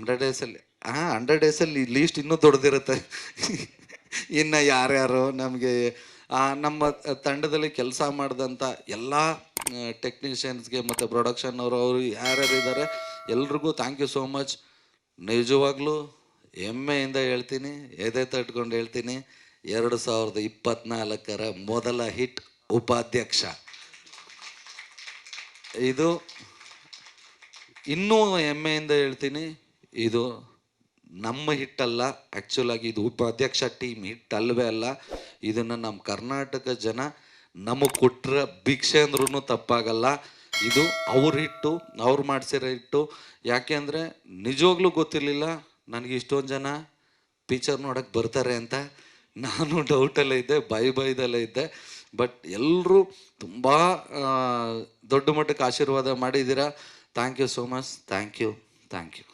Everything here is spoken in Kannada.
ಹಂಡ್ರೆಡ್ ಡೇಸಲ್ಲಿ ಹಾಂ ಹಂಡ್ರೆಡ್ ಡೇಸಲ್ಲಿ ಲೀಸ್ಟ್ ಇನ್ನೂ ದೊಡ್ಡದಿರುತ್ತೆ. ಇನ್ನು ಯಾರ್ಯಾರು ನಮಗೆ ನಮ್ಮ ತಂಡದಲ್ಲಿ ಕೆಲಸ ಮಾಡಿದಂಥ ಎಲ್ಲ ಟೆಕ್ನಿಷಿಯನ್ಸ್ಗೆ ಮತ್ತು ಪ್ರೊಡಕ್ಷನ್ ಅವರು ಅವರು ಯಾರ್ಯಾರು ಇದ್ದಾರೆ ಎಲ್ರಿಗೂ ಥ್ಯಾಂಕ್ ಯು ಸೋ ಮಚ್ ನಿಜವಾಗ್ಲೂ ಹೆಮ್ಮೆಯಿಂದ ಹೇಳ್ತೀನಿ, ಎದೆ ತಟ್ಕೊಂಡು ಹೇಳ್ತೀನಿ, ಎರಡು ಸಾವಿರದ ಇಪ್ಪತ್ನಾಲ್ಕರ ಮೊದಲ ಹಿಟ್ ಉಪಾಧ್ಯಕ್ಷ. ಇದು ಇನ್ನೂ ಹೆಮ್ಮೆಯಿಂದ ಹೇಳ್ತೀನಿ ಇದು ನಮ್ಮ ಹಿಟ್ಟಲ್ಲ. ಆ್ಯಕ್ಚುಲಾಗಿ ಇದು ಉಪಾಧ್ಯಕ್ಷ ಟೀಮ್ ಹಿಟ್ ಅಲ್ಲವೇ ಅಲ್ಲ. ಇದನ್ನು ನಮ್ಮ ಕರ್ನಾಟಕ ಜನ ನಮಗೆ ಕೊಟ್ಟರೆ ಭಿಕ್ಷೆ ಅಂದ್ರೂ ತಪ್ಪಾಗಲ್ಲ. ಇದು ಅವ್ರ ಹಿಟ್ಟು, ಅವ್ರು ಮಾಡಿಸಿರೋ ಹಿಟ್ಟು. ಯಾಕೆ ಅಂದರೆ ನಿಜವಾಗ್ಲೂ ಗೊತ್ತಿರಲಿಲ್ಲ. ನನಗೆ ಇಷ್ಟೊಂದು ಜನ ಪಿಕ್ಚರ್ ನೋಡೋಕ್ಕೆ ಬರ್ತಾರೆ ಅಂತ. ನಾನು ಡೌಟಲ್ಲೇ ಇದ್ದೆ ಬೈ ಬೈದಲ್ಲೇ ಇದ್ದೆ. ಬಟ್ ಎಲ್ಲರೂ ತುಂಬ ದೊಡ್ಡ ಮಟ್ಟಕ್ಕೆ ಆಶೀರ್ವಾದ ಮಾಡಿದ್ದೀರಾ. Thank you so much thank you thank you